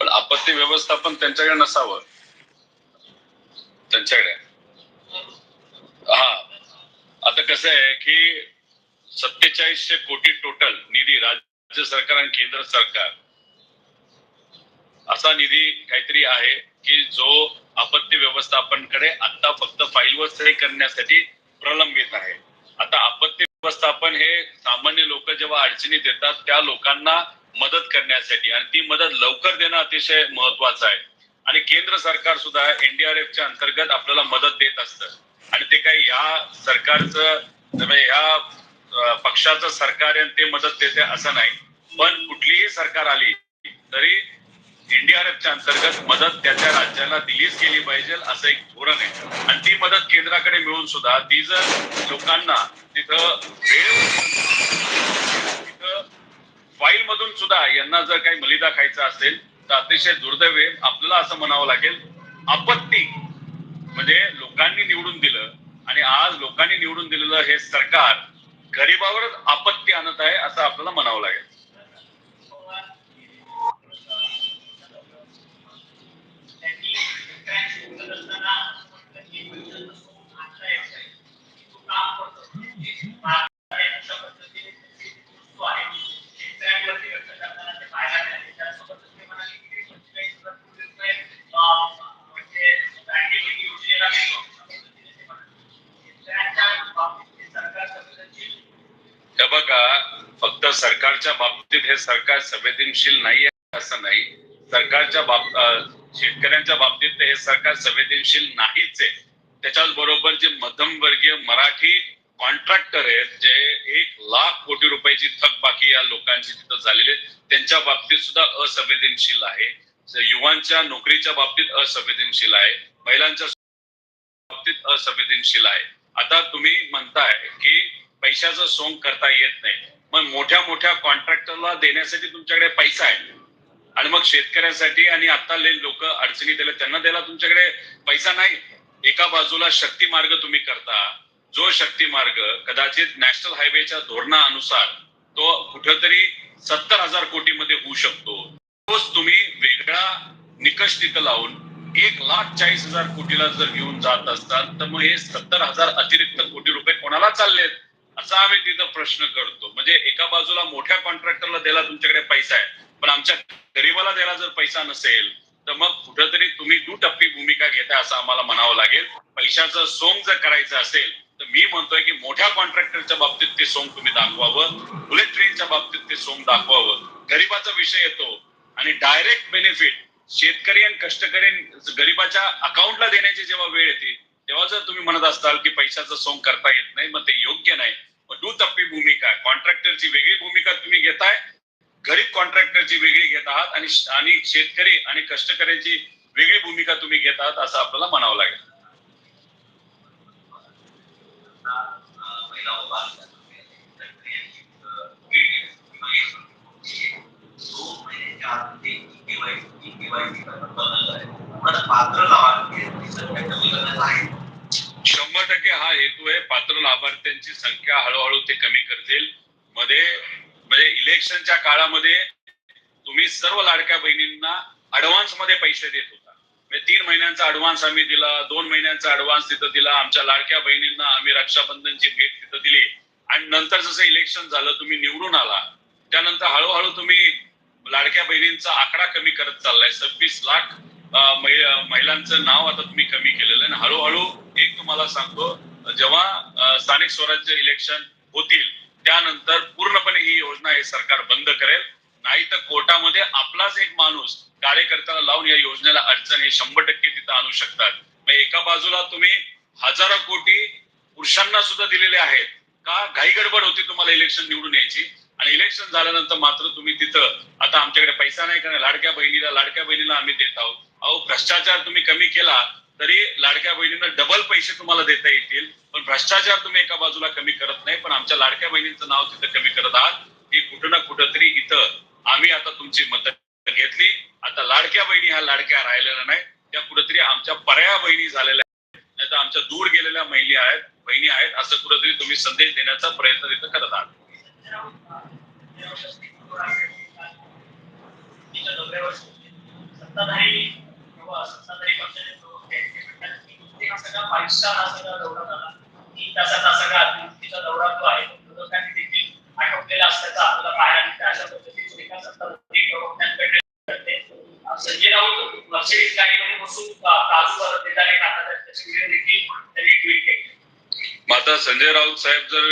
पण आपत्ती व्यवस्थापन त्यांच्याकडे नसावं. त्यांच्याकडे. हा. आता कसं आहे की सत्तेचाळीसशे कोटी टोटल निधी राज्य सरकार आणि केंद्र सरकार. असा निधी काहीतरी आहे की जो आपत्ती व्यवस्थापनकडे आता फक्त फाईलवर सही करण्यासाठी प्रलंबित आहे. आता आपत्ती व्यवस्थापन हे सामान्य लोक जेव्हा अडचणीत येतात त्या लोकांना मदत करण्यासाठी. आणि ती मदत लवकर देणं अतिशय महत्वाचं आहे. आणि केंद्र सरकार सुद्धा एनडीआरएफच्या अंतर्गत आपल्याला मदत देत असतं. आणि ते काही म्हणजे ह्या सरकारचं ह्या पक्षाचं सरकार आहे आणि ते मदत देते असं नाही. पण कुठलीही सरकार आली तरी एनडीआरएफच्या अंतर्गत मदत त्याच्या राज्याला दिलीच गेली पाहिजे असं एक धोरण आहे. आणि ती मदत केंद्राकडे मिळून सुद्धा ती जर लोकांना तिथं वेळ फाईल मधून सुद्धा यांना जर काही मलिदा खायचा असेल तर अतिशय दुर्दैव आहे. आपल्याला असं म्हणावं लागेल आपत्ती म्हणजे लोकांनी निवडून दिलं आणि आज लोकांनी निवडून दिलेलं हे सरकार गरिबावरच आपत्ती आणत आहे असं आपल्याला म्हणावं लागेल त्यांनी शेतकऱ्यांशी बोलत असताना म्हटलं की पैशाचं सोंग आता यायचं आहे. तो काम करतो. जे महाराष्ट्र आहे, अशा पद्धतीने त्यांची वस्तू आहे. शेतकऱ्यांवरती व्यक्त करताना ते पाहायला मिळाले. त्यासोबतच ते म्हणाले की ते 45 हजार कोटी रुपये, अं, म्हणजे बँकेतील योजनेला देतो. अशा पद्धतीने ते म्हणाले. शेतकऱ्यांच्या बाबतीत हे सरकार संवेदनशील बघा फक्त सरकारच्या बाबतीत हे सरकार संवेदनशील नाही आहे असं नाही. सरकारच्या बाब अं, शेतकऱ्यांच्या बाबतीत हे सरकार संवेदनशील नाहीच आहे. त्याच्याच बरोबर जे मध्यमवर्गीय मराठी कॉन्ट्रॅक्टर आहेत जे एक लाख कोटी रुपयाची थकबाकी या लोकांची तिथं झालेली आहे त्यांच्या बाबतीत सुद्धा असंवेदनशील आहे. युवांच्या नोकरीच्या बाबतीत असंवेदनशील आहे. महिलांच्या बाबतीत असंवेदनशील आहे. आता तुम्ही म्हणताय की पैशाचं सोंग करता येत नाही. मग मोठ्या मोठ्या कॉन्ट्रॅक्टरला देण्यासाठी तुमच्याकडे पैसा आहे. आणि मग शेतकऱ्यांसाठी आणि आता लोक अडचणी दिल्या त्यांना द्यायला तुमच्याकडे पैसा नाही. एका बाजूला शक्ती मार्ग तुम्ही करता. जो शक्ती मार्ग कदाचित नॅशनल हायवेच्या धोरणानुसार तो कुठेतरी सत्तर हजार कोटीमध्ये होऊ शकतो. तोच तुम्ही वेगळा निकष तिथं लावून एक लाख चाळीस हजार कोटीला जर घेऊन जात असतात तर मग हे सत्तर हजार अतिरिक्त कोटी रुपये कोणाला चाललेत? असा आम्ही तिथं प्रश्न करतो. म्हणजे एका बाजूला मोठ्या कॉन्ट्रॅक्टरला द्यायला तुमच्याकडे पैसा आहे. पण आमच्या गरीबाला द्यायला जर पैसा नसेल तर मग कुठेतरी तुम्ही दुटप्पी भूमिका घेता असं आम्हाला म्हणावं लागेल. पैशाचं सोंग जर करायचं असेल तर मी म्हणतोय की मोठ्या कॉन्ट्रॅक्टरच्या बाबतीत ते सोंग तुम्ही दाखवावं बुलेट ट्रेनच्या बाबतीत ते सोंग दाखवावं. गरीबाचा विषय येतो. आणि डायरेक्ट बेनिफिट शेतकरी आणि कष्टकरी गरीबाच्या अकाउंटला देण्याची जेव्हा वेळ येते तेव्हा जर तुम्ही म्हणत असताल की पैशाचं सोंग करता येत नाही मग ते योग्य नाही. मग दुटप्पी भूमिका कॉन्ट्रॅक्टरची वेगळी भूमिका तुम्ही घेताय गरीब कॉन्ट्रॅक्टरची वेगळी घेत आहात आणि आणि शेतकरी आणि कष्टकऱ्यांची वेगळी भूमिका तुम्ही घेत आहात असं आपल्याला म्हणावं लागेल. शंभर टक्के हा हेतू आहे. पात्र लाभार्थ्यांची संख्या हळूहळू ते कमी करतील. मध्ये म्हणजे इलेक्शनच्या काळामध्ये तुम्ही सर्व लाडक्या बहिणींना अडवान्समध्ये पैसे देत होता. म्हणजे तीन महिन्यांचा अडवान्स आम्ही दिला दोन महिन्यांचा अडवान्स तिथं दिला आमच्या लाडक्या बहिणींना आम्ही रक्षाबंधनची भेट तिथं दिली. आणि नंतर जसं इलेक्शन झालं तुम्ही निवडून आला. त्यानंतर हळूहळू तुम्ही लाडक्या बहिणींचा आकडा कमी करत चाललाय. सव्वीस लाख महिलांचं नाव आता तुम्ही कमी केलेलं आहे. आणि हळूहळू एक तुम्हाला सांगतो जेव्हा स्थानिक स्वराज्य इलेक्शन होतील त्यानंतर पूर्णपणे ही योजना हे सरकार बंद करेल. नाही तर कोर्टामध्ये आपलाच एक माणूस कार्यकर्त्याला लावून या योजनेला अडचण हे शंभर टक्के तिथं आणू शकतात. मग एका बाजूला तुम्ही हजारो कोटी पुरुषांना सुद्धा दिलेले आहेत. का घाई गडबड होती तुम्हाला इलेक्शन निवडून यायची? आणि इलेक्शन झाल्यानंतर मात्र तुम्ही तिथं आता आमच्याकडे पैसा नाही कारण लाडक्या बहिणीला लाडक्या बहिणीला आम्ही देत आहोत. अहो भ्रष्टाचार तुम्ही कमी केला तरी लाडक्या बहिणींना डबल पैसे तुम्हाला देता येतील. पण भ्रष्टाचार तुम्ही एका बाजूला कमी करत नाही पण आमच्या लाडक्या बहिणींचं नाव तिथं कमी करत आहात. की कुठं ना कुठं तरी इथं आम्ही आता तुमची मदत घेतली. आता लाडक्या बहिणी ह्या लाडक्या राहिलेल्या नाही. त्या कुठेतरी आमच्या पर्याय बहिणी झालेल्या आहेत. नाही तर आमच्या दूर गेलेल्या महिला आहेत बहिणी आहेत असं कुठेतरी तुम्ही संदेश देण्याचा प्रयत्न तिथं करत आहात सत्ताधारी किंवा सत्ताधारी पक्षाचे प्रवक्ते आहेत, ते म्हणतात की नुसते हा सगळा फाईव्ह स्टार हा सगळा दौरा झाला तीन तासाचा सगळा अतिवृष्टीचा दौरा जो आहे तो विरोधकांनी देखील आटोपलेला असल्याचा आपल्याला पाहायला मिळतं अशा पद्धतीने एका सत्ताधारी प्रवक्त्यांकडे कळते. अं, संजय राऊत मर्सिडीज गाडीमध्ये बसून का- काजूवर देणारे खातात त्याची व्हिडिओ देखील त्यांनी ट्विट केली मग आता संजय राऊत साहेब जर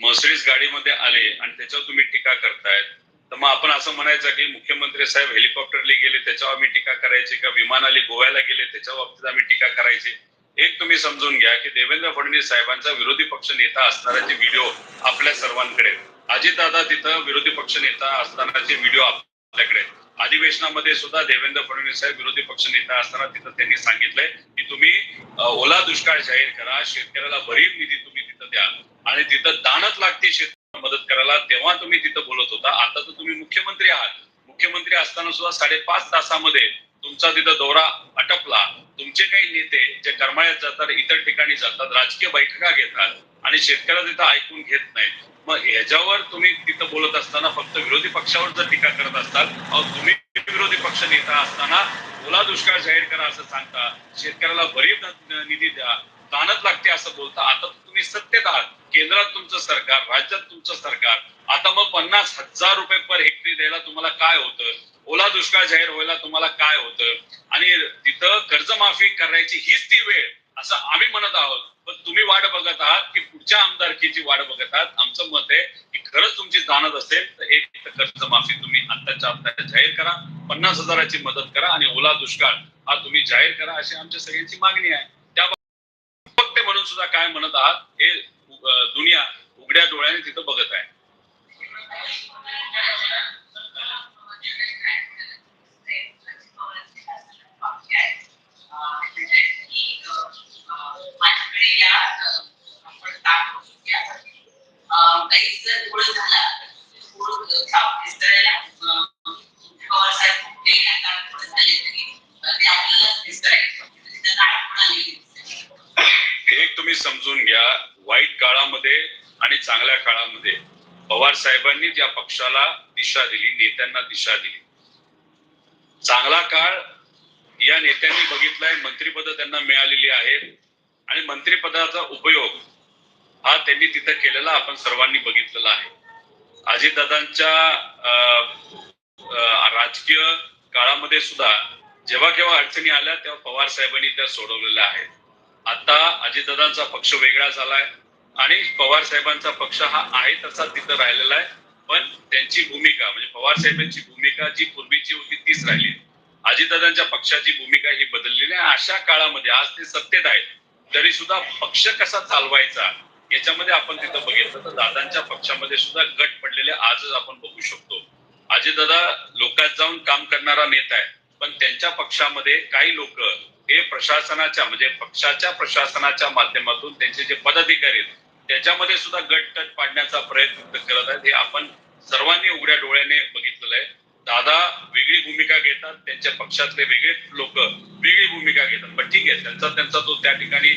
मर्सिडीज गाडीमध्ये आले आणि त्याच्यावर तुम्ही टीका करतायत तर मग आपण असं म्हणायचं की मुख्यमंत्री साहेब हेलिकॉप्टरने गेले त्याच्यावर आम्ही टीका करायची का विमानाली गोव्याला गेले त्याच्या बाबतीत आम्ही टीका करायची एक तुम्ही समजून घ्या की देवेंद्र फडणवीस साहेबांचा विरोधी पक्ष नेता असणाऱ्याचे व्हिडिओ आपल्या सर्वांकडे अजितदादा तिथं विरोधी पक्ष नेता असतानाचे व्हिडिओ आपल्याकडे आहेत. अधिवेशनामध्ये सुद्धा देवेंद्र फडणवीस साहेब विरोधी पक्ष नेता असताना तिथं त्यांनी सांगितलंय की तुम्ही ओला दुष्काळ जाहीर करा शेतकऱ्याला भरीव निधी तुम्ही तिथं द्या. आणि तिथं दानच लागते शेतकऱ्याला मदत करायला तेव्हा तुम्ही तिथं बोलत होता. आता तर तुम्ही मुख्यमंत्री आहात. मुख्यमंत्री असताना सुद्धा साडेपाच तासामध्ये तुमचा तिथं दौरा अटपला. तुमचे काही नेते जे करमाळ्यात जातात इतर ठिकाणी जातात राजकीय बैठका घेतात आणि शेतकऱ्याला तिथं ऐकून घेत नाहीत. मग याच्यावर तुम्ही तिथं बोलत असताना फक्त विरोधी पक्षावर जर टीका करत असताल अहो तुम्ही विरोधी पक्ष नेता असताना ओला दुष्काळ जाहीर करा असं सांगता शेतकऱ्याला भरीव निधी द्या दानच लागते असं बोलता आता तुम्ही सत्तेत आहात. केंद्रात तुमचं सरकार राज्यात तुमचं सरकार. आता मग पन्नास हजार रुपये पर हेक्टरी द्यायला तुम्हाला काय होतं? ओला दुष्काळ जाहीर व्हायला तुम्हाला काय होतं? आणि तिथं कर्जमाफी करायची हीच ती वेळ असं आम्ही म्हणत आहोत. पण तुम्ही वाट बघत आहात की पुढच्या आमदारकीची वाट बघत आहात. आमचं मत आहे की खरंच तुमची जाणत असेल तर एक कर्जमाफी तुम्ही आत्ताच्या आत्ता जाहीर करा पन्नास हजाराची मदत करा आणि ओला दुष्काळ हा तुम्ही जाहीर करा अशी आमच्या सगळ्यांची मागणी आहे. त्या फक्त म्हणून सुद्धा काय म्हणत आहात हे दुनिया उघड्या डोळ्याने तिथं बघत आहे. माझ्याकडे या आपण काही जर पवार साहेब कुठे आता झाले तरी ते आपल्याला एक तुम्ही समजून घ्या वाईट काळामध्ये आणि चांगल्या काळामध्ये पवार साहेबांनी ज्या पक्षाला दिशा दिली नेत्यांना दिशा दिली. चांगला काळ या नेत्यांनी बघितलाय मंत्रिपद त्यांना मिळालेली आहेत आणि मंत्रिपदाचा उपयोग हा त्यांनी तिथं केलेला आपण सर्वांनी बघितलेला आहे. अजितदादांच्या अं, राजकीय काळामध्ये सुद्धा जेव्हा केव्हा अडचणी आल्या तेव्हा पवार साहेबांनी त्या सोडवलेल्या आहेत. आता अजितदादांचा पक्ष वेगळा झालाय आणि पवार साहेबांचा पक्ष हा आहे तसा तिथं राहिलेला आहे. पण त्यांची भूमिका म्हणजे पवार साहेबांची भूमिका जी पूर्वीची होती तीच राहिली. अजितदादांच्या पक्षाची भूमिका ही बदललेली आहे. अशा काळामध्ये आज ते सत्तेत आहेत. तरी सुद्धा पक्ष कसा चालवायचा याच्यामध्ये आपण तिथं बघितलं तर दादांच्या पक्षामध्ये सुद्धा गट पडलेले आजच आपण बघू शकतो. अजितदादा लोकात जाऊन काम करणारा नेता आहे. पण त्यांच्या पक्षामध्ये काही लोक हे प्रशासनाच्या म्हणजे पक्षाच्या प्रशासनाच्या माध्यमातून त्यांचे जे पदाधिकारी आहेत त्याच्यामध्ये सुद्धा गट तट पाडण्याचा प्रयत्न करत आहेत. हे आपण सर्वांनी उघड्या डोळ्याने बघितलेलं आहे. दादा वेगळी भूमिका घेतात त्यांच्या पक्षातले वेगळे लोक वेगळी भूमिका घेतात. पण ठीक आहे त्यांचा त्यांचा तो त्या ठिकाणी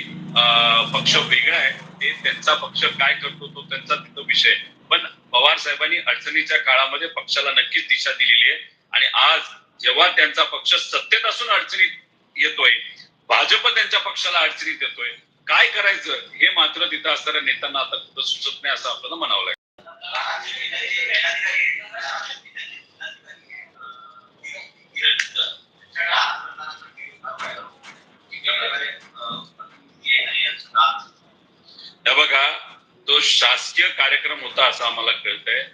पक्ष वेगळा आहे. ते त्यांचा पक्ष काय करतो तो त्यांचा तिथं विषय. पण पवार साहेबांनी अडचणीच्या काळामध्ये पक्षाला नक्कीच दिशा दिलेली आहे. आणि आज जेव्हा त्यांचा पक्ष सत्तेत असून अडचणीत येतोय भाजप त्यांच्या पक्षाला अडचणीत येतोय काय करायचं हे मात्र तिथं असणाऱ्या नेत्यांना आता कुठं सुचत नाही असं आपल्याला म्हणावं लागेल. हे बघा तो शासकीय कार्यक्रम होता असं आम्हाला कळतंय.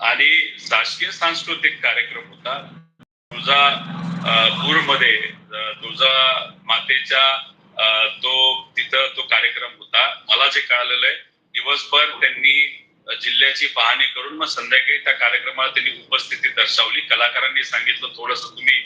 आणि शासकीय सांस्कृतिक कार्यक्रम होता. तुळजा पूरमध्ये तुळजा मातेच्या अं, तो तिथं तो कार्यक्रम होता. मला जे कळालेलं आहे दिवसभर त्यांनी जिल्ह्याची पाहणी करून मग संध्याकाळी त्या कार्यक्रमाला त्यांनी उपस्थिती दर्शवली. कलाकारांनी सांगितलं थोडस तुम्ही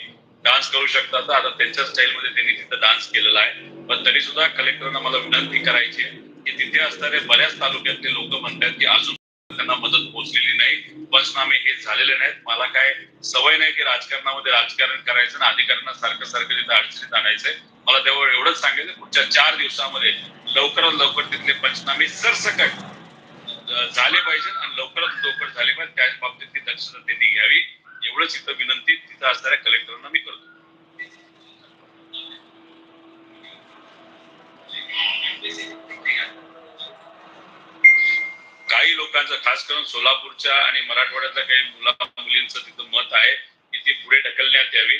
डान्स करू शकता तर आता त्यांच्या स्टाईलमध्ये त्यांनी तिथं डान्स केलेला आहे. पण तरी सुद्धा कलेक्टरना मला विनंती करायची आहे की तिथे असणारे बऱ्याच तालुक्यातले लोक म्हणतात की अजून त्यांना मदत पोहोचलेली नाही. पंचनामे हे झालेले नाहीत. मला काय सवय नाही की राजकारणामध्ये राजकारण करायचं आणि अधिकाऱ्यांना सारखं सारखं तिथे अडचणीत आणायचंय. मला तेव्हा एवढंच सांगायचं पुढच्या चार दिवसामध्ये लवकरात लवकर तिथले पंचनामे सरसकट झाले पाहिजे आणि लवकरात लवकर झाले पाहिजे. त्या बाबतीत ती दक्षता त्यांनी घ्यावी. एवढंच इथं विनंती तिथं असणाऱ्या कलेक्टरांना मी करतो. काही लोकांचं खास करून सोलापूरच्या आणि मराठवाड्यातल्या काही मुला मुलींचं तिथं मत आहे की ती पुढे ढकलण्यात यावी.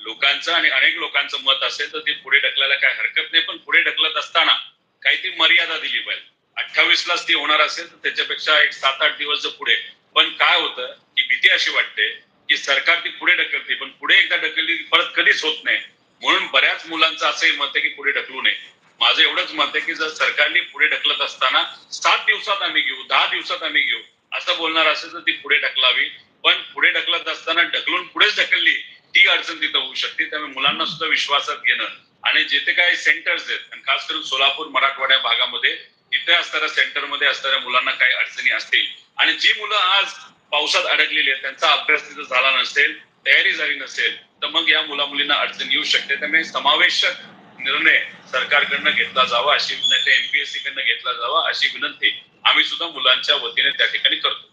लोकांचं आणि अनेक लोकांचं मत असेल तर ती पुढे ढकलायला काय हरकत नाही. पण पुढे ढकलत असताना काही ती मर्यादा दिली पाहिजे. अठ्ठावीस लाच ती होणार असेल तर त्याच्यापेक्षा एक सात आठ दिवस जर पुढे. पण काय होतं की भीती अशी वाटते की सरकार ती पुढे ढकलते पण पुढे एकदा ढकलली परत कधीच होत नाही. म्हणून बऱ्याच मुलांचं असंही मत आहे की पुढे ढकलू नये. माझं एवढंच मत आहे की जर सरकारने पुढे ढकलत असताना सात दिवसात आम्ही घेऊ दहा दिवसात आम्ही घेऊ असं बोलणार असेल तर ती पुढे ढकलावी. पण पुढे ढकलत असताना ढकलून पुढेच ढकलली ती अडचण तिथं होऊ शकते. त्यामुळे मुलांना सुद्धा विश्वासात घेणं. आणि जिथे काही सेंटर्स आहेत आणि खास करून सोलापूर मराठवाड्या भागामध्ये तिथे असणाऱ्या सेंटरमध्ये असणाऱ्या मुलांना काही अडचणी असतील आणि जी मुलं आज पावसात अडकलेली आहेत त्यांचा अभ्यास तिथं झाला नसेल तयारी झाली नसेल तर मग या मुला मुलींना अडचण येऊ शकते. त्यामुळे समावेशक निर्णय सरकारकडनं घेतला जावा अशी विनंती एमपीएससी कडनं घेतला जावा अशी विनंती आम्ही सुद्धा मुलांच्या वतीने त्या ठिकाणी करतो.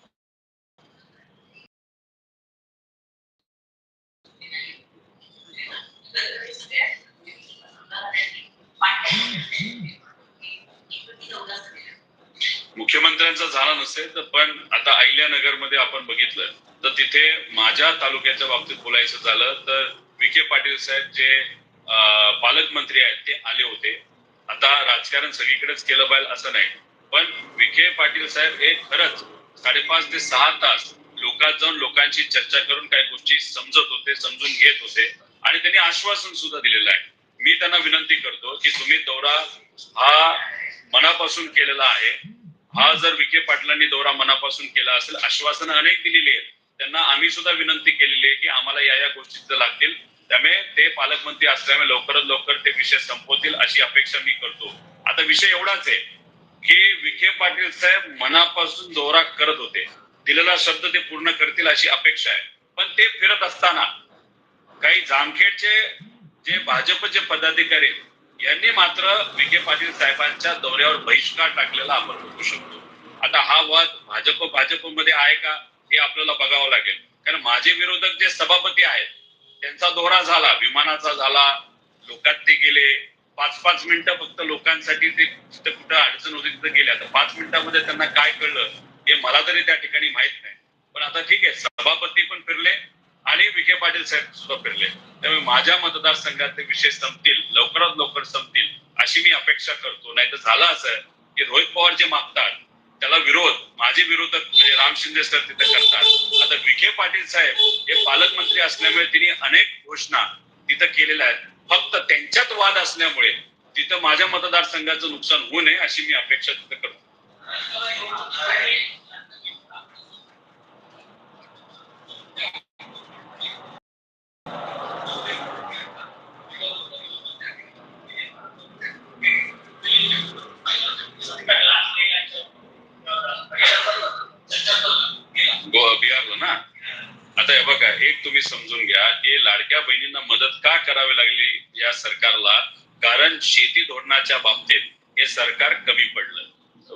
मुख्यमंत्र्यांचा झाला नसेल तर पण आता अहिल्यानगरमध्ये आपण बघितलं तर तिथे माझ्या तालुक्याच्या बाबतीत बोलायचं झालं तर विखे पाटील साहेब जे पालकमंत्री आहेत ते आले होते. आता राजकारण सगळीकडेच केलं पाहिजे असं नाही. पण विखे पाटील साहेब हे खरंच साडेपाच ते सहा तास लोकात जाऊन लोकांची चर्चा करून काही गोष्टी समजत होते समजून घेत होते. आणि त्यांनी आश्वासन सुद्धा दिलेलं आहे. मी त्यांना विनंती करतो की तुम्ही दौरा हा मनापासून केलेला आहे. हा जर विखे पाटलांनी दौरा मनापासून केला असेल आश्वासनं अनेक दिलेली आहेत. त्यांना आम्ही सुद्धा विनंती केलेली आहे की आम्हाला या या गोष्टी लागतील. त्यामुळे ते पालकमंत्री असल्यामुळे लवकरात लवकर ते विषय संपवतील अशी अपेक्षा मी करतो. आता विषय एवढाच आहे की विखे पाटील साहेब मनापासून दौरा करत होते. दिलेला शब्द ते पूर्ण करतील अशी अपेक्षा आहे. पण ते फिरत असताना काही जामखेडचे जे भाजपचे पदाधिकारी आहेत, यांनी मात्र विखे पाटील साहेबांच्या दौऱ्यावर बहिष्कार टाकलेला आपण बघू शकतो. आता हा वाद भाजप भाजपमध्ये आहे का हे आपल्याला बघावं लागेल. कारण माझे विरोधक जे सभापती आहेत त्यांचा दौरा झाला विमानाचा झाला लोकात ते गेले. पाच पाच मिनिटं फक्त लोकांसाठी ते जिथं कुठं अडचण होती तिथं गेले. आता पाच मिनिटामध्ये त्यांना काय कळलं हे मला तरी त्या ठिकाणी माहीत नाही. पण आता ठीक आहे सभापती पण फिरले आणि विखे पाटील साहेब सुद्धा फिरले. त्यामुळे माझ्या मतदारसंघातले विषय संपतील लवकरात लवकर संपतील अशी मी अपेक्षा करतो. नाही तर झालं असं की रोहित पवार जे मागतात त्याला विरोध माझे विरोधक म्हणजे राम शिंदे सर तिथे करतात. आता विखे पाटील साहेब हे पालकमंत्री असल्यामुळे त्यांनी अनेक घोषणा तिथं केलेल्या आहेत. फक्त त्यांच्यात वाद असल्यामुळे तिथं माझ्या मतदारसंघाचं नुकसान होऊ नये अशी मी अपेक्षा तिथं करतो गो बिहारला ना आता हे बघा एक तुम्ही समजून घ्या की लाडक्या बहिणींना मदत का करावी लागली या सरकारला? कारण शेती धोरणाच्या बाबतीत हे सरकार कमी पडलं.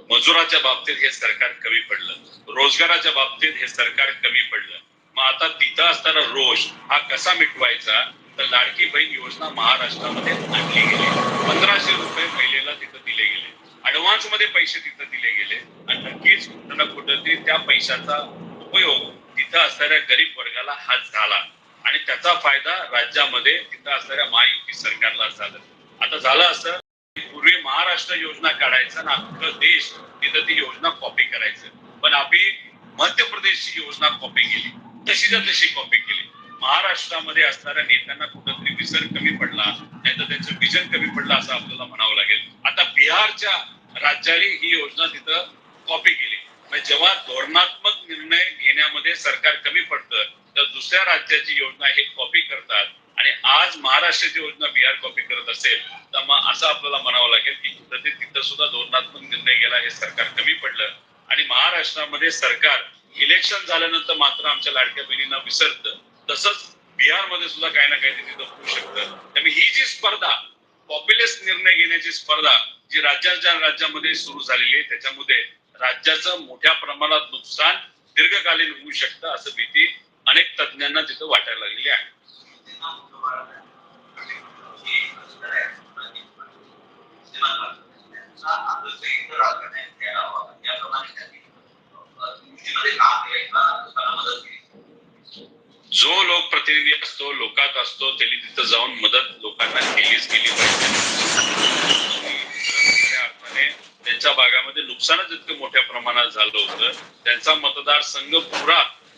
मजुराच्या बाबतीत हे सरकार कमी पडलं. रोजगाराच्या बाबतीत हे सरकार कमी पडलं. मग आता तिथं असताना रोष हा कसा मिटवायचा? तर लाडकी बहीण योजना महाराष्ट्रामध्ये आणली गेली. पंधराशे रुपये महिलेला तिथं दिले गेले. ऍडव्हान्समध्ये पैसे तिथं दिले गेले. आणि नक्कीच कुठं ना कुठं ते त्या पैशाचा उपयोग तिथं असणाऱ्या गरीब वर्गाला हा झाला. आणि त्याचा फायदा राज्यामध्ये तिथं असणाऱ्या महायुती सरकारला झाला. आता झालं असं पूर्वी महाराष्ट्र योजना काढायचं ना देश तिथं ती योजना कॉपी करायचं. पण आम्ही मध्य प्रदेशची योजना कॉपी केली. तशीच्या तशी कॉपी केली. महाराष्ट्रामध्ये असणाऱ्या नेत्यांना कुठंतरी विसर कमी पडला नाही तर त्यांचं विजन कमी पडलं असं आपल्याला म्हणावं लागेल. आता बिहारच्या राज्याने ही योजना तिथं कॉपी केली. जेव्हा धोरणात्मक निर्णय घेण्यामध्ये सरकार कमी पडतं तर दुसऱ्या राज्याची योजना हे कॉपी करतात. आणि आज महाराष्ट्राची योजना बिहार कॉपी करत असेल तर मग असं आपल्याला म्हणावं लागेल की कुठं ते तिथं सुद्धा धोरणात्मक निर्णय गेला हे सरकार कमी पडलं. आणि महाराष्ट्रामध्ये सरकार इलेक्शन झाल्यानंतर मात्र आमच्या लाडक्या बहिणींना विसरतं. तसंच बिहारमध्ये सुद्धा काही ना काही तिथं होऊ शकतं. त्यामुळे ही जी स्पर्धा पॉप्युलेस निर्णय घेण्याची स्पर्धा जी राज्याच्या राज्यामध्ये सुरू झालेली आहे त्याच्यामध्ये राज्याचं मोठ्या प्रमाणात नुकसान दीर्घकालीन होऊ शकतं असं भीती अनेक तज्ज्ञांना तिथं वाटायला लागलेली आहे. जो लोकप्रतिनिधी असतो लोकात असतो त्यांनी तिथं जाऊन मदत लोकांना केलीच केली पाहिजे. त्यांच्या भागामध्ये नुकसानच इतकं मोठ्या प्रमाणात झालं होतं. त्यांचा मतदारसंघ पुरा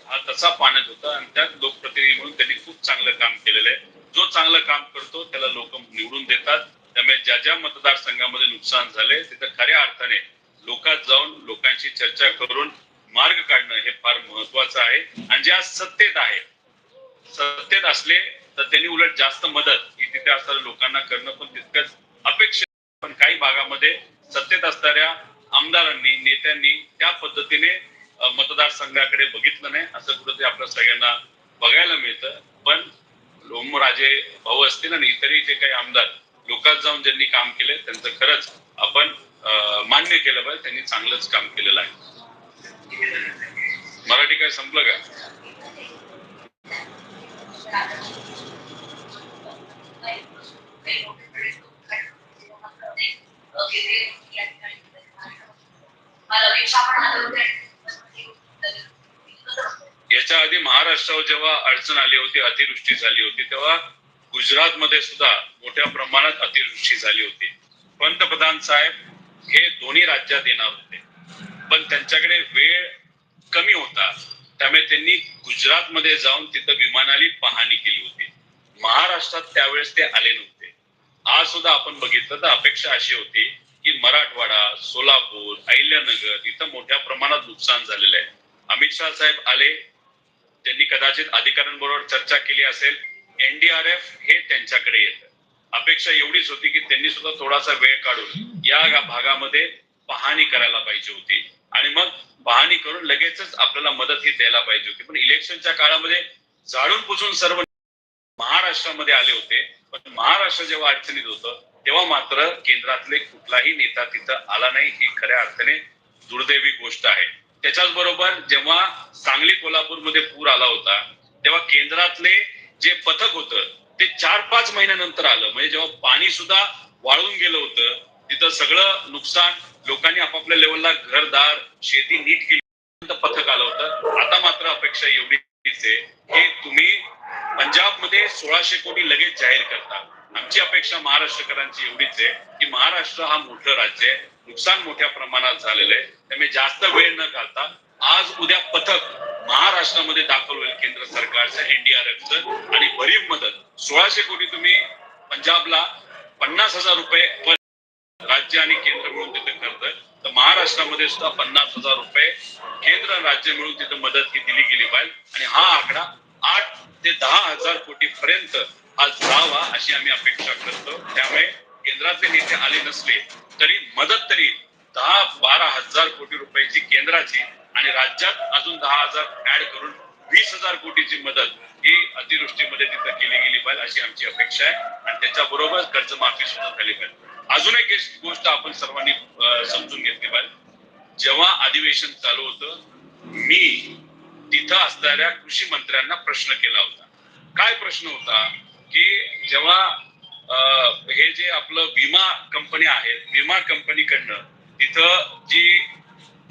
हा तसा पाण्यात होता आणि त्यात लोकप्रतिनिधी म्हणून त्यांनी खूप चांगलं काम केलेलं आहे. जो चांगलं काम करतो त्याला लोक निवडून देतात. त्यामुळे ज्या ज्या मतदारसंघामध्ये नुकसान झाले तिथं खऱ्या अर्थाने लोकात जाऊन लोकांशी चर्चा करून मार्ग काढणं हे फार महत्वाचं आहे. आणि ज्या सत्तेत आहे सत्तेत असले तर त्यांनी उलट जास्त मदत ही तिथे असणाऱ्या लोकांना करणं पण तितकंच अपेक्षित पण काही भागामध्ये सत्तेत असणाऱ्या आमदारांनी नेत्यांनी त्या पद्धतीने मतदारसंघाकडे बघितलं नाही. असं कुठेतरी आपल्या सगळ्यांना बघायला मिळतं. पण लोमराजे भाऊ असतील आणि इतरही जे काही आमदार लोकात जाऊन ज्यांनी काम केले त्यांचं खरंच आपण मान्य केलं पाहिजे. त्यांनी चांगलंच काम केलेलं आहे. मराठी काय संपलं का? याच्या आधी महाराष्ट्रावर जेव्हा अडचण आली होती अतिवृष्टी झाली होती तेव्हा गुजरात मध्ये सुद्धा मोठ्या प्रमाणात अतिवृष्टी झाली होती. पंतप्रधान साहेब हे दोन्ही राज्यात येणार होते. पण त्यांच्याकडे वेळ कमी होता. त्यामुळे त्यांनी गुजरात मध्ये जाऊन तिथं विमानाली पाहणी केली होती. महाराष्ट्रात त्यावेळेस ते आले नव्हते. आज सुद्धा आपण बघितलं तर अपेक्षा अशी होती की मराठवाडा सोलापूर अहिल्यानगर इथं मोठ्या प्रमाणात नुकसान झालेलं आहे. अमित शहा साहेब आले त्यांनी कदाचित अधिकाऱ्यांबरोबर चर्चा केली असेल एनडीआरएफ हे त्यांच्याकडे येत. अपेक्षा एवढीच होती की त्यांनी सुद्धा थोडासा वेळ काढून या भागामध्ये पाहणी करायला पाहिजे होती. आणि मग पाहणी करून लगेचच आपल्याला मदत ही द्यायला पाहिजे होती. पण इलेक्शनच्या काळामध्ये झाडून पुसून सर्व महाराष्ट्रामध्ये आले होते. पण महाराष्ट्र जेव्हा अडचणीत होतं तेव्हा मात्र केंद्रातले कुठलाही नेता तिथं आला नाही. ही खऱ्या अर्थाने दुर्दैवी गोष्ट आहे. त्याच्याच बरोबर जेव्हा सांगली कोल्हापूरमध्ये पूर आला होता तेव्हा केंद्रातले जे पथक होतं ते चार पाच महिन्यानंतर आलं. म्हणजे जेव्हा पाणी सुद्धा वाळून गेलं होतं तिथं सगळं नुकसान लोकांनी आपापल्या लेवलला घरदार शेती नीट केली पथक आलं होतं. आता मात्र अपेक्षा एवढी हे की तुम्ही पंजाबमध्ये सोळाशे कोटी लगेच जाहीर करता. आमची अपेक्षा महाराष्ट्रकरांची एवढीच आहे की महाराष्ट्र हा मोठं राज्य आहे. नुकसान मोठ्या प्रमाणात झालेलं आहे. त्यामुळे जास्त वेळ न घालता आज उद्या पथक महाराष्ट्रामध्ये दाखल होईल केंद्र सरकारचं एनडीआरएफचं आणि भरीव मदत. सोळाशे कोटी तुम्ही पंजाबला पन्नास हजार रुपये राज्य आणि केंद्र मिळून तिथे करतं तर महाराष्ट्रामध्ये सुद्धा पन्नास हजार रुपये केंद्र राज्य मिळून तिथं मदत ही दिली गेली पाहिजे. आणि हा आकडा आठ ते दहा हजार कोटी पर्यंत आज जावा अशी आम्ही अपेक्षा करतो. त्यामुळे केंद्राचे नेते आले नसले तरी मदत तरी दहा बारा हजार कोटी रुपयाची केंद्राची आणि राज्यात अजून दहा हजार ऍड करून वीस हजार कोटीची मदत ही अतिवृष्टीमध्ये तिथं केली गेली पाहिजे अशी आमची अपेक्षा आहे. आणि त्याच्याबरोबर कर्जमाफी सुद्धा झाली पाहिजे. अजून एक गोष्ट- आपण सर्वांनी समजून घेतली पाहिजे. जेव्हा अधिवेशन चालू होतं मी तिथं असणाऱ्या कृषी मंत्र्यांना प्रश्न केला होता. काय प्रश्न होता? की जेव्हा हे जे आपलं विमा कंपनी आहेत विमा कंपनीकडनं तिथं जी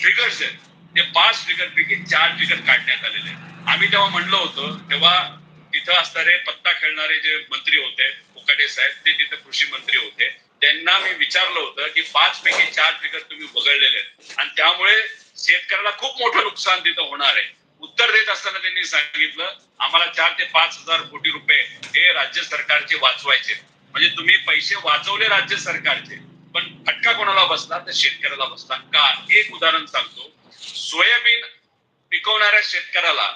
ट्रिगर्स आहेत ते पाच ट्रिगर पैकी चार ट्रिगर काढण्यात आलेले आहेत. आम्ही तेव्हा म्हणलो होतो तेव्हा तिथं असणारे पत्ता खेळणारे जे मंत्री होते फुकाटे साहेब ते तिथं कृषी मंत्री होते. त्यांना मी विचारलं होतं की पाच पैकी चार पिकं तुम्ही वगळलेले आहेत. आणि त्यामुळे शेतकऱ्याला खूप मोठं नुकसान तिथं होणार आहे. उत्तर देत असताना त्यांनी सांगितलं आम्हाला चार ते पाच हजार कोटी रुपये हे राज्य सरकारचे वाचवायचे. म्हणजे तुम्ही पैसे वाचवले राज्य सरकारचे पण फटका कोणाला बसला तर शेतकऱ्याला बसला का? एक उदाहरण सांगतो. सोयाबीन पिकवणाऱ्या शेतकऱ्याला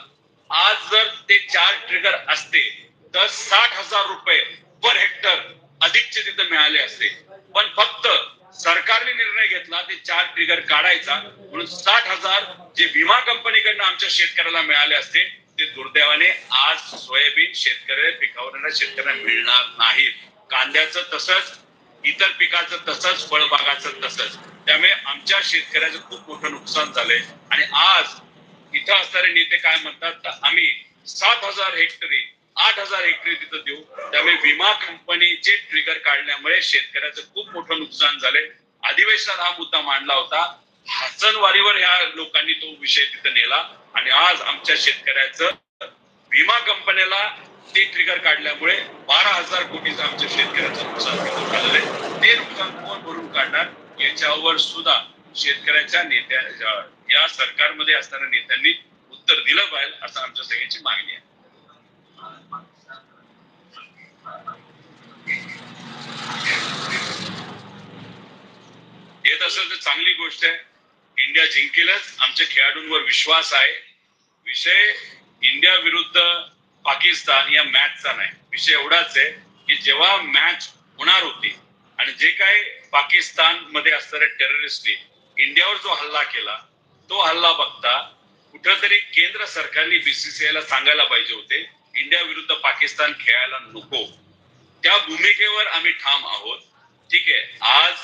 आज जर ते चार ट्रिगर असते तर साठ हजार रुपये पर हेक्टर अधिकचे तिथे मिळाले असते. पण फक्त सरकारने निर्णय घेतला ते चार ट्रिगर काढायचा. म्हणून साठ हजार जे विमा कंपनीकडनं आमच्या शेतकऱ्याला मिळाले असते ते दुर्दैवाने आज सोयाबीन शेतकऱ्या पिकावरणाऱ्या शेतकऱ्यांना मिळणार नाहीत. कांद्याचं तसंच इतर पिकाचं तसंच फळबागाचं तसंच. त्यामुळे आमच्या शेतकऱ्याचं खूप मोठं नुकसान झालंय. आणि आज इथं असणारे नेते काय म्हणतात तर आम्ही सात हजार हेक्टरी आठ हजार हेक्टरी तिथं देऊ. त्यामुळे विमा कंपनीचे ट्रिगर काढल्यामुळे शेतकऱ्याचं खूप मोठं नुकसान झालंय. अधिवेशनात हा मुद्दा मांडला होता. हसनवारीवर ह्या लोकांनी तो विषय तिथं नेला. आणि आज आमच्या शेतकऱ्याचं विमा कंपन्याला ते ट्रिगर काढल्यामुळे बारा हजार कोटीचं आमच्या शेतकऱ्याचं नुकसान झालेलं आहे. ते नुकसान कोण भरून काढणार याच्यावर सुद्धा शेतकऱ्याच्या नेत्या या सरकारमध्ये असणाऱ्या नेत्यांनी उत्तर दिलं पाहिजे असं आमच्या सगळ्यांची मागणी आहे. येत असेल तर चांगली गोष्ट आहे. इंडिया जिंकेलच. आमच्या खेळाडूंवर विश्वास आहे. विषय इंडिया विरुद्ध पाकिस्तान या मॅचचा नाही. विषय एवढाच आहे की जेव्हा मॅच होणार होती आणि जे काय पाकिस्तानमध्ये असणाऱ्या टेररिस्टने इंडियावर जो हल्ला केला तो हल्ला बघता कुठंतरी केंद्र सरकारने बीसीसीआयला सांगायला पाहिजे होते इंडिया विरुद्ध पाकिस्तान खेळायला नको. त्या भूमिकेवर आम्ही ठाम आहोत. ठीक आहे. आज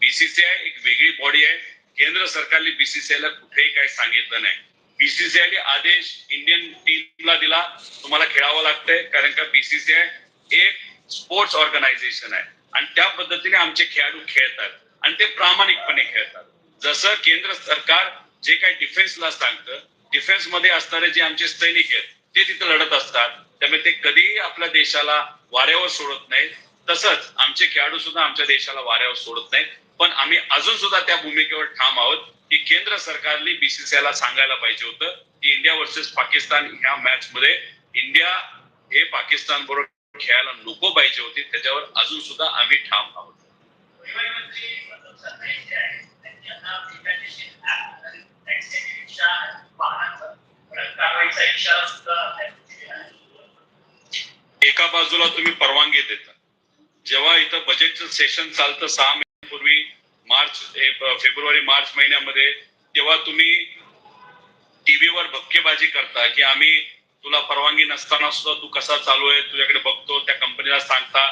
बीसीसीआय एक वेगळी बॉडी आहे. केंद्र सरकारने बीसीसीआयला कुठेही काही सांगितलं नाही. बीसीसीआय आदेश इंडियन टीमला दिला. तुम्हाला खेळावं लागतंय कारण का बीसीसीआय एक स्पोर्ट्स ऑर्गनायझेशन आहे. आणि त्या पद्धतीने आमचे खेळाडू खेळतात. आणि ते प्रामाणिकपणे खेळतात. जसं केंद्र सरकार जे काही डिफेन्सला सांगतं डिफेन्समध्ये असणारे जे आमचे सैनिक आहेत ते तिथे लढत असतात. त्यामुळे ते कधीही आपल्या देशाला वाऱ्यावर सोडत नाहीत. तसंच आमचे खेळाडू सुद्धा आमच्या देशाला वाऱ्यावर सोडत नाहीत. पण आम्ही अजून सुद्धा त्या भूमिकेवर ठाम आहोत की केंद्र सरकारने बीसीसीआयला सांगायला पाहिजे होतं की इंडिया वर्सेस पाकिस्तान ह्या मॅच मध्ये इंडिया हे पाकिस्तान बरोबर खेळायला नको पाहिजे होती. त्याच्यावर अजून सुद्धा आम्ही ठाम आहोत. एका बाजूला तुम्ही परवानगी देता. जेव्हा इथं बजेटचं सेशन चालतं सहा महिन्यापूर्वी मार्च फेब्रुवारी मार्च महिन्यामध्ये तेव्हा तुम्ही टीव्हीवर भक्केबाजी करता की आम्ही तुला परवानगी नसताना सुद्धा तू कसा चालू आहे तुझ्याकडे बघतो त्या कंपनीला सांगता.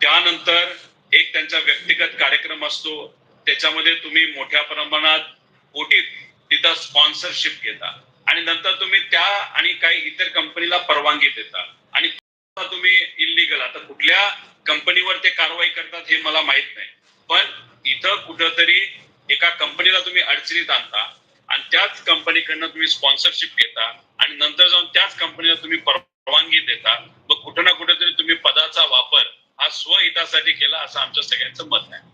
त्यानंतर एक त्यांचा व्यक्तिगत कार्यक्रम असतो. त्याच्यामध्ये तुम्ही मोठ्या प्रमाणात कोटीत तिथं स्पॉन्सरशिप घेता. आणि नंतर तुम्ही त्या आणि काही इतर कंपनीला परवानगी देता. आणि तुम्ही इलिगल आता कुठल्या कंपनीवर ते कारवाई करतात हे मला माहीत नाही. पण इथं कुठंतरी एका कंपनीला तुम्ही अडचणीत आणता आणि त्याच कंपनीकडनं तुम्ही स्पॉन्सरशिप घेता आणि नंतर जाऊन त्याच कंपनीला तुम्ही परवानगी देता. मग कुठं ना कुठेतरी तुम्ही पदाचा वापर हा स्वहितासाठी केला असं आमच्या सगळ्यांचं मत आहे.